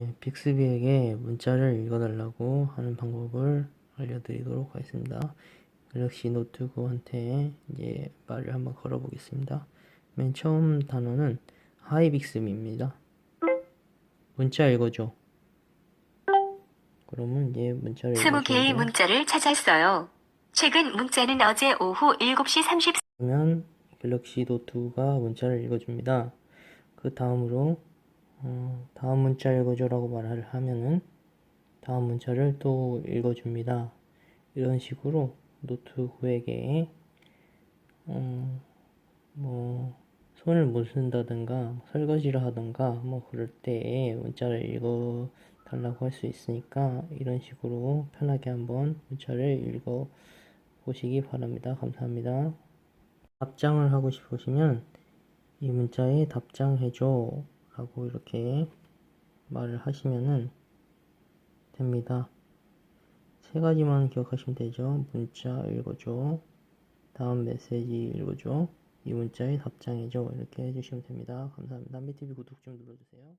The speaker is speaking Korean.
네, 빅스비에게 문자를 읽어달라고 하는 방법을 알려드리도록 하겠습니다. 갤럭시 노트 9한테 이제 말을 한번 걸어보겠습니다. 맨 처음 단어는 하이 빅스비입니다. 문자 읽어줘. 그러면 이제 문자를 20개의 읽어줘야죠. 문자를 찾았어요. 최근 문자는 어제 오후 7시 30분 그러면 갤럭시 노트가 문자를 읽어줍니다. 그 다음으로 어, 다음 문자 읽어줘라고 말을 하면은 다음 문자를 또 읽어줍니다. 이런 식으로 노트 9에게 어, 뭐 손을 못 쓴다든가 설거지를 하든가 뭐 그럴 때 문자를 읽어 달라고 할 수 있으니까 이런 식으로 편하게 한번 문자를 읽어 보시기 바랍니다. 감사합니다. 답장을 하고 싶으시면 이 문자에 답장해줘 라고 이렇게 말을 하시면은 됩니다. 세 가지만 기억하시면 되죠. 문자 읽어줘. 다음 메시지 읽어줘. 이 문자에 답장해줘. 이렇게 해주시면 됩니다. 감사합니다. 한비TV 구독 좀 눌러주세요.